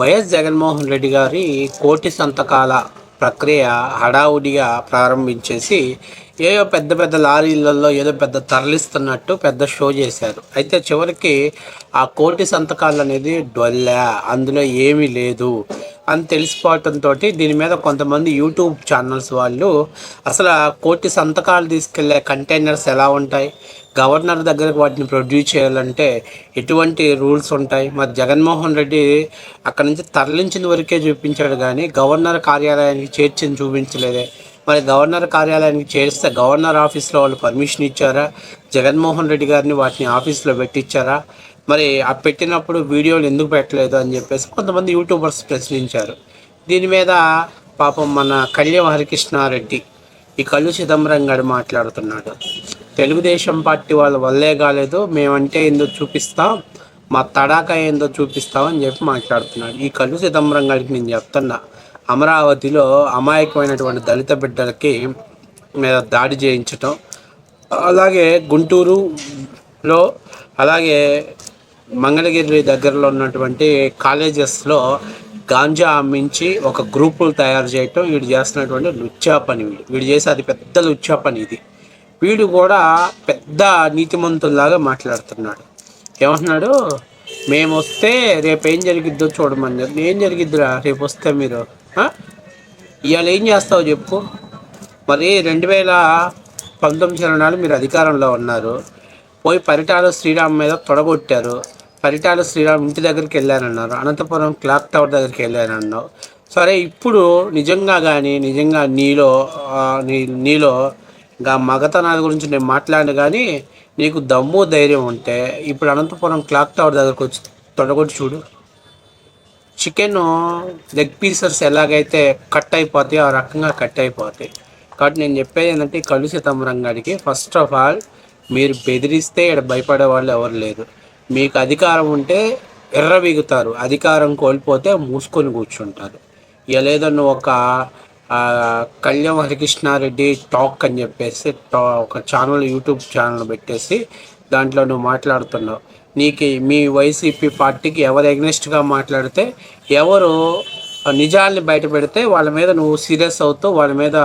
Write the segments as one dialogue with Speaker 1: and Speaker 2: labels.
Speaker 1: YS Jaganmohan Reddy గారి కోటి సంతకాల ప్రక్రియ హడావుడిగా ప్రారంభించేసి ఏదో పెద్ద పెద్ద లారీలలో ఏదో పెద్ద తరలిస్తున్నట్టు పెద్ద షో చేశారు. అయితే చివరికి ఆ కోటి సంతకాలు అనేది డొల్లా. అందులో ఏమీ లేదు. అని తెలిసిపోవటంతో దీని మీద కొంతమంది యూట్యూబ్ ఛానల్స్ వాళ్ళు అసలు కోటి సంతకాలు తీసుకెళ్ళే కంటైనర్స్ ఎలా ఉంటాయి? గవర్నర్ దగ్గరకు వాటిని ప్రొడ్యూస్ చేయాలంటే ఎటువంటి రూల్స్ ఉంటాయి? మరి జగన్మోహన్ రెడ్డి అక్కడి నుంచి తరలించిన వరకే చూపించాడు కానీ గవర్నర్ కార్యాలయానికి చేర్చింది చూపించలేదే. మరి గవర్నర్ కార్యాలయానికి చేరిస్తే గవర్నర్ ఆఫీస్లో వాళ్ళు పర్మిషన్ ఇచ్చారా? జగన్మోహన్ రెడ్డి గారిని వాటిని ఆఫీస్లో పెట్టించారా మరి ఆ పెట్టినప్పుడు వీడియోలు ఎందుకు పెట్టలేదు అని చెప్పేసి కొంతమంది యూట్యూబర్స్ ప్రశ్నించారు. దీని మీద పాపం మన కళ్యాణ హరికృష్ణారెడ్డి ఈ కళ్ళు చిదంబరం గారు మాట్లాడుతున్నాడు. తెలుగుదేశం పార్టీ వాళ్ళ వల్లే కాలేదు మేమంటే ఏందో చూపిస్తాం మా తడాక ఏందో చూపిస్తాం అని చెప్పి మాట్లాడుతున్నాడు. ఈ కళ్ళు చిదంబరం గారికి నేను చెప్తున్నా అమరావతిలో అమాయకమైనటువంటి దళిత బిడ్డలకి మీద దాడి చేయించటం అలాగే గుంటూరులో అలాగే మంగళగిరి దగ్గరలో ఉన్నటువంటి కాలేజెస్లో గాంజా అమ్మించి ఒక గ్రూపులు తయారు చేయటం వీడు చేస్తున్నటువంటి లుచ్చా పని వీడు. వీడు చేసే అది పెద్ద లుచ్చా పని ఇది. వీడు కూడా పెద్ద నీతిమంతుల్లాగా మాట్లాడుతున్నాడు. ఏమంటున్నాడు? మేము వస్తే రేపు ఏం జరిగిద్దో చూడమని చెప్పి. ఏం జరిగిద్దిరా? రేపు వస్తే మీరు ఇవాళ ఏం చేస్తావు చెప్పు. మరి రెండు వేల పంతొమ్మిది నాడు మీరు అధికారంలో ఉన్నారు. పోయి పరిటాలు శ్రీరామ్ మీద తొడగొట్టారు. పరిటాల శ్రీరామ్ ఇంటి దగ్గరికి వెళ్ళానన్నారు. అనంతపురం క్లాక్ టవర్ దగ్గరికి వెళ్ళానన్నావు సరే ఇప్పుడు నిజంగా కానీ నిజంగా నీలో నీ నీలో ఇంకా మగతనాల గురించి నేను మాట్లాడిన కానీ నీకు దమ్ము ధైర్యం ఉంటే ఇప్పుడు అనంతపురం క్లాక్ టవర్ దగ్గరకు వచ్చి తొడగొట్టి చూడు. చికెన్ లెగ్ పీసెస్ ఎలాగైతే కట్ అయిపోతాయో ఆ రకంగా కట్ అయిపోతాయి. కాబట్టి నేను చెప్పేది ఏంటంటే కలుషితం రంగాడికి ఫస్ట్ ఆఫ్ ఆల్ మీరు బెదిరిస్తే ఇక్కడ భయపడే వాళ్ళు ఎవరు లేరు. మీకు అధికారం ఉంటే ఎర్రబీగుతారు. అధికారం కోల్పోతే మూసుకొని కూర్చుంటారు. ఇక లేదన్న ఒక కళ్యాణ్ హరికృష్ణారెడ్డి టాక్ అని చెప్పేసి టా ఒక ఛానల్ యూట్యూబ్ ఛానల్ పెట్టేసి దాంట్లో నువ్వు మాట్లాడుతున్నావు. నీకు మీ వైసీపీ పార్టీకి ఎవరు ఎగ్నెస్ట్గా మాట్లాడితే ఎవరు నిజాల్ని బయట పెడితే వాళ్ళ మీద నువ్వు సీరియస్ అవుతూ వాళ్ళ మీద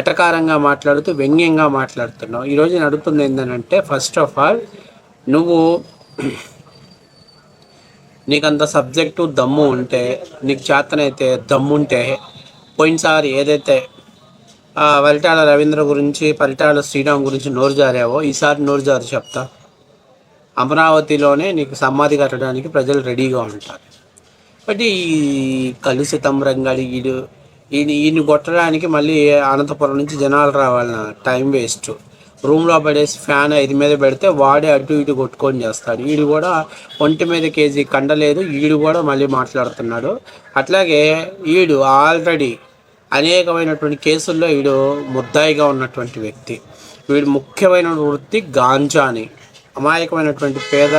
Speaker 1: ఎటకారంగా మాట్లాడుతూ వ్యంగ్యంగా మాట్లాడుతున్నావు. ఈరోజు నేను అడుగుతుంది ఏంటంటే ఫస్ట్ ఆఫ్ ఆల్ నువ్వు నీకంత సబ్జెక్టు దమ్ము ఉంటే నీకు చేతనైతే దమ్ము ఉంటే పోయినసారి ఏదైతే ఆ, పరిటాల రవీంద్ర గురించి పరిటాల శ్రీరామ్ గురించి నోరు జారావో ఈసారి నోరు జారి చెప్తా. అమరావతిలోనే నీకు సమాధి కట్టడానికి ప్రజలు రెడీగా ఉంటారు. బట్ ఈ కలుషితం రంగాడి ఈయన ఈయన కొట్టడానికి మళ్ళీ అనంతపురం నుంచి జనాలు రావాలన్న టైం వేస్ట్. రూమ్లో పడేసి ఫ్యాన్ ఇది మీద పెడితే వాడే అటు ఇటు కొట్టుకొని చేస్తాడు. వీడు కూడా ఒంటి మీద కేజీ కండలేదు వీడు కూడా మళ్ళీ మాట్లాడుతున్నాడు. అట్లాగే వీడు ఆల్రెడీ అనేకమైనటువంటి కేసుల్లో వీడు ముద్దాయిగా ఉన్నటువంటి వ్యక్తి. వీడు ముఖ్యమైన వృత్తి గాంజాని అమాయకమైనటువంటి పేద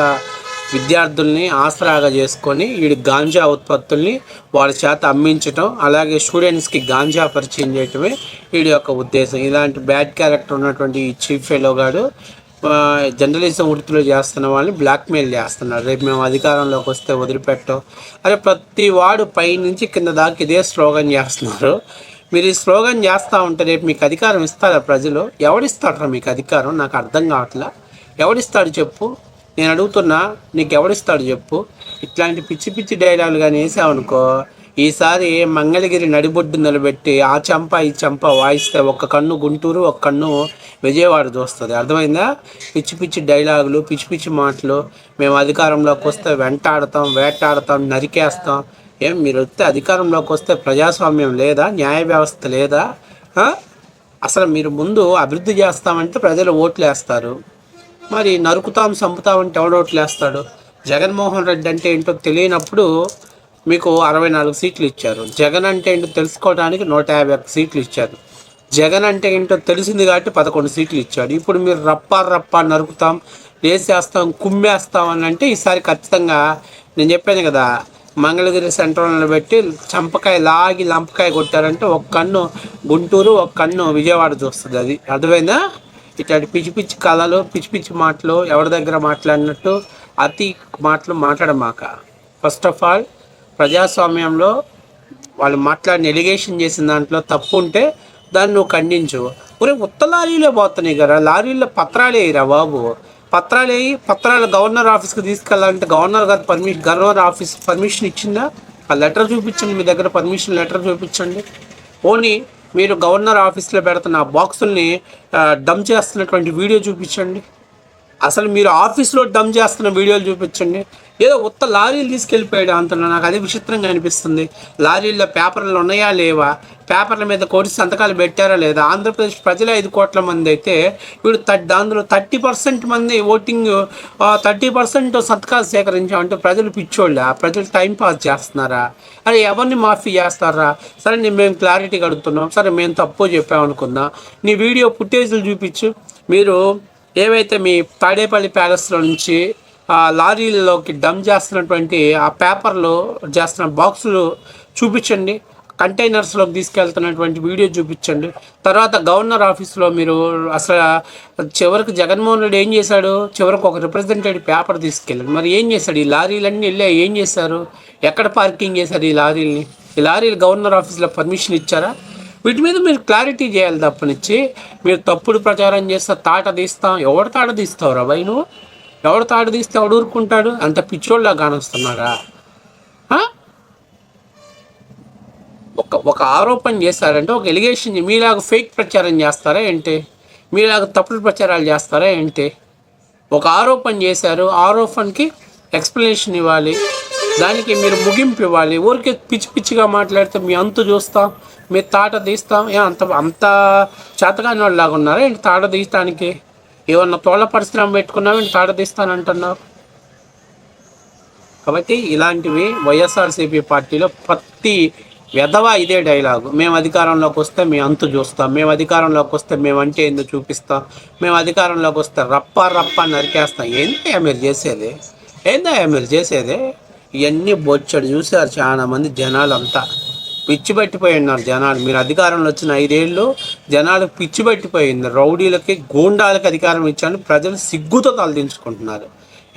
Speaker 1: విద్యార్థుల్ని ఆసరాగా చేసుకొని వీడి గాంజా ఉత్పత్తుల్ని వాళ్ళ చేత అమ్మించటం అలాగే స్టూడెంట్స్కి గాంజా పరిచయం చేయటమే వీడి యొక్క ఉద్దేశం. ఇలాంటి బ్యాడ్ క్యారెక్టర్ ఉన్నటువంటి ఈ చీఫ్ ఫెలో గారు జర్నలిజం వృత్తిలో చేస్తున్న వాళ్ళని బ్లాక్మెయిల్ చేస్తున్నారు. రేపు మేము అధికారంలోకి వస్తే వదిలిపెట్టం. అరే ప్రతి వాడు పైనుంచి కింద దాకా ఇదే స్లోగన్ చేస్తున్నారు. మీరు ఈ స్లోగన్ చేస్తూ ఉంటే రేపు మీకు అధికారం ఇస్తారా ప్రజలు? ఎవడిస్తాడరా మీకు అధికారం? నాకు అర్థం కావట్లా. ఎవడిస్తాడు చెప్పు? నేను అడుగుతున్నా నీకెవడిస్తాడు చెప్పు. ఇట్లాంటి పిచ్చి పిచ్చి డైలాగులు కానీ వేసావనుకో ఈసారి మంగళగిరి నడిబొడ్డు నిలబెట్టి ఆ చంప ఈ చంప వాయిస్తే ఒక కన్ను గుంటూరు ఒక కన్ను విజయవాడ చూస్తుంది అర్థమైందా? పిచ్చి పిచ్చి డైలాగులు పిచ్చి పిచ్చి మాటలు మేము అధికారంలోకి వస్తే వెంటాడతాం వేటాడతాం నరికేస్తాం. ఏం మీరు వస్తే అధికారంలోకి వస్తే ప్రజాస్వామ్యం లేదా? న్యాయ వ్యవస్థ లేదా? అసలు మీరు ముందు అభివృద్ధి చేస్తామంటే ప్రజలు ఓట్లు వేస్తారు మరి నరుకుతాం చంపుతాం అంటే ఎవడోట్లు వేస్తాడు జగన్మోహన్ రెడ్డి అంటే ఏంటో తెలియనప్పుడు మీకు అరవై నాలుగు సీట్లు ఇచ్చారు. జగన్ అంటే ఏంటో తెలుసుకోవడానికి నూట యాభై ఒక్క సీట్లు ఇచ్చారు. జగన్ అంటే ఏంటో తెలిసింది కాబట్టి పదకొండు సీట్లు ఇచ్చాడు. ఇప్పుడు మీరు రప్పా రప్పా నరుకుతాం వేసేస్తాం కుమ్మేస్తాం అని అంటే ఈసారి ఖచ్చితంగా నేను చెప్పాను కదా మంగళగిరి సెంటర్లో పెట్టి చంపకాయ లాగి లంపకాయ కొట్టారంటే ఒక కన్ను గుంటూరు ఒక కన్ను విజయవాడ చూస్తుంది అది. అర్థమైందా? ఇట్లాంటి పిచ్చి పిచ్చి కళలు పిచ్చి పిచ్చి మాటలు ఎవరి దగ్గర మాట్లాడినట్టు అతి మాటలు మాట్లాడమాక. ఫస్ట్ ఆఫ్ ఆల్ ప్రజాస్వామ్యంలో వాళ్ళు మాట్లాడిన ఎలిగేషన్ చేసిన దాంట్లో తప్పు ఉంటే దాన్ని నువ్వు ఖండించు. ఒరే ఉత్త లారీలో పోతున్నాయి కదా లారీల్లో పత్రాలు వేయరా బాబు? పత్రాలు వేయి పత్రాలు గవర్నర్ ఆఫీస్కి తీసుకెళ్ళాలంటే గవర్నర్ గారు పర్మిషన్ గవర్నర్ ఆఫీస్ పర్మిషన్ ఇచ్చిందా? ఆ లెటర్ చూపించండి మీ దగ్గర పర్మిషన్ లెటర్ చూపించండి. పోనీ మీరు గవర్నర్ ఆఫీస్లో పెడుతున్న బాక్సుల్ని డమ్ చేస్తున్నటువంటి వీడియో చూపించండి. అసలు మీరు ఆఫీస్లో డమ్ చేస్తున్న వీడియోలు చూపించండి. ఏదో ఉత్త లారీలు తీసుకెళ్ళిపోయాడు అంటున్నా. నాకు అది విచిత్రంగా అనిపిస్తుంది. లారీల్లో పేపర్లు ఉన్నాయా లేవా? పేపర్ల మీద కోటి సంతకాలు పెట్టారా లేదా? ఆంధ్రప్రదేశ్ ప్రజలు ఐదు కోట్ల మంది అయితే వీడు థర్టీ అందులో థర్టీ పర్సెంట్ మంది ఓటింగ్ థర్టీ పర్సెంట్ సంతకాలు సేకరించామంటే ప్రజలు పిచ్చోళ్ళ? ప్రజలు టైం పాస్ చేస్తున్నారా? అరే ఎవరిని మాఫీ చేస్తారా? సరే నేను మేము క్లారిటీ అడుగుతున్నాం సరే మేము తప్పు చెప్పామనుకుందాం. నీ వీడియో ఫుటేజ్లు చూపించు. మీరు ఏవైతే మీ తాడేపల్లి ప్యాలెస్లో నుంచి ఆ లారీలలోకి డమ్ చేస్తున్నటువంటి ఆ పేపర్లు చేస్తున్న బాక్సులు చూపించండి. కంటైనర్స్లోకి తీసుకెళ్తున్నటువంటి వీడియో చూపించండి. తర్వాత గవర్నర్ ఆఫీస్లో మీరు అసలు చివరికి జగన్మోహన్ రెడ్డి ఏం చేశాడు? చివరికి ఒక రిప్రజెంటేటివ్ పేపర్ తీసుకెళ్ళాడు. మరి ఏం చేశాడు? ఈ లారీలన్నీ వెళ్ళి ఏం చేశారు? ఎక్కడ పార్కింగ్ చేశారు ఈ లారీల్ని? ఈ లారీలు గవర్నర్ ఆఫీస్లో పర్మిషన్ ఇచ్చారా? వీటి మీద మీరు క్లారిటీ చేయాలి తప్పనిచ్చి. మీరు తప్పుడు ప్రచారం చేస్తే తాట తీస్తాం. ఎవడు తాట తీస్తావురా భయ్ నువ్వు ఎవడు తాట తీస్తే ఎవడు ఊరుకుంటాడు? అంత పిచ్చోళ్ళ కానొస్తున్నారా ఒక ఒక ఆరోపణ చేస్తారంటే ఒక ఎలిగేషన్ మీలాగా ఫేక్ ప్రచారం చేస్తారా ఏంటి? మీలాగా తప్పుడు ప్రచారాలు చేస్తారా ఏంటి? ఒక ఆరోపణ చేశారు. ఆరోపణకి ఎక్స్ప్లెనేషన్ ఇవ్వాలి. దానికి మీరు ముగింపు ఇవ్వాలి. ఊరికే పిచ్చి పిచ్చిగా మాట్లాడితే మీ అంతు చూస్తాం మీ తాట తీస్తాం. ఏ అంత అంత చేతగాని వాళ్ళు లాగా ఉన్నారా? ఏంటి తాట తీయటానికి? ఏమన్నా తోళ్ళ పరిశ్రమ పెట్టుకున్నావు? ఏంటి తాట తీస్తానంటున్నావు కాబట్టి ఇలాంటివి వైఎస్ఆర్సీపీ పార్టీలో ప్రతి వెధవా ఇదే డైలాగు. మేము అధికారంలోకి వస్తే మేము అంతు చూస్తాం. మేము అధికారంలోకి వస్తే మేము అంటే ఏందో చూపిస్తాం. మేము అధికారంలోకి వస్తే రప్ప రప్ప నరికేస్తాం. ఏందయ్యా మీరు చేసేది? ఏందయ్యా మీరు చేసేది? ఇవన్నీ బొచ్చడు. చూశారు చాలా మంది జనాలు అంతా పిచ్చి పట్టిపోయి ఉన్నారు జనాలు. మీరు అధికారంలో వచ్చిన ఐదేళ్ళు జనాలకు పిచ్చి పట్టిపోయింది రౌడీలకి గూండాలకి అధికారం ఇచ్చాను. ప్రజలు సిగ్గుతో తలదించుకుంటున్నారు.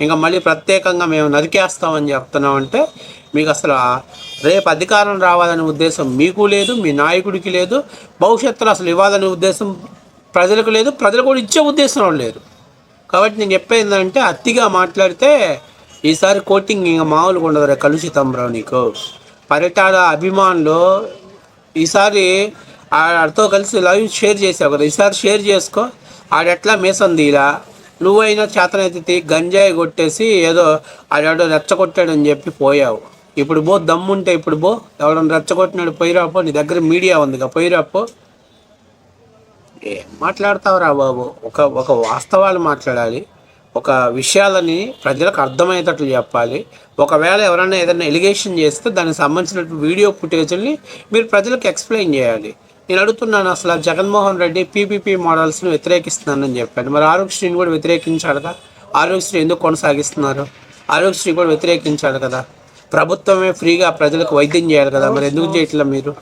Speaker 1: ఇంకా మళ్ళీ ప్రత్యేకంగా మేము నరికేస్తామని చెప్తున్నామంటే మీకు అసలు రేపు అధికారం రావాలనే ఉద్దేశం మీకు లేదు మీ నాయకుడికి లేదు భవిష్యత్తులో అసలు ఇవ్వాలనే ఉద్దేశం ప్రజలకు లేదు ప్రజలు కూడా ఇచ్చే ఉద్దేశం లేదు. కాబట్టి నేను చెప్పేది ఏంటంటే అతిగా మాట్లాడితే ఈసారి కోటింగ్ ఇంకా మామూలుగా ఉండదురా కలుషితం రావు నీకు. పరిటాల అభిమానులు ఈసారి ఆడితో కలిసి లైవ్ షేర్ చేసావు కదా ఈసారి షేర్ చేసుకో. ఆడెట్లా మేసం తీలా నువ్వైనా చేతనైతే గంజాయి కొట్టేసి ఏదో ఆడాడో రెచ్చగొట్టాడని చెప్పి పోయావు. ఇప్పుడు బో దమ్ముంటే ఇప్పుడు బో ఎవడన్నా రెచ్చగొట్టినాడు పోయిరాపో నీ దగ్గర మీడియా ఉందిగా పోయిరాపో ఏం మాట్లాడతావురా బాబు? ఒక ఒక వాస్తవాలు మాట్లాడాలి. ఒక విషయాలని ప్రజలకు అర్థమయ్యేటట్లు చెప్పాలి. ఒకవేళ ఎవరైనా ఏదైనా ఎలిగేషన్ చేస్తే దానికి సంబంధించిన వీడియో ఫుటేజ్ని మీరు ప్రజలకు ఎక్స్ప్లెయిన్ చేయాలి. నేను అడుగుతున్నాను అసలు జగన్మోహన్ రెడ్డి పీపీపీ మోడల్స్ని వ్యతిరేకిస్తున్నానని చెప్పాడు. మరి ఆరోగ్యశ్రీని కూడా వ్యతిరేకించాడు కదా? ఆరోగ్యశ్రీ ఎందుకు కొనసాగిస్తున్నారు? ఆరోగ్యశ్రీ కూడా వ్యతిరేకించాడు కదా? ప్రభుత్వమే ఫ్రీగా ప్రజలకు వైద్యం చేయాలి కదా? మరి ఎందుకు చేయట్లేదు మీరు?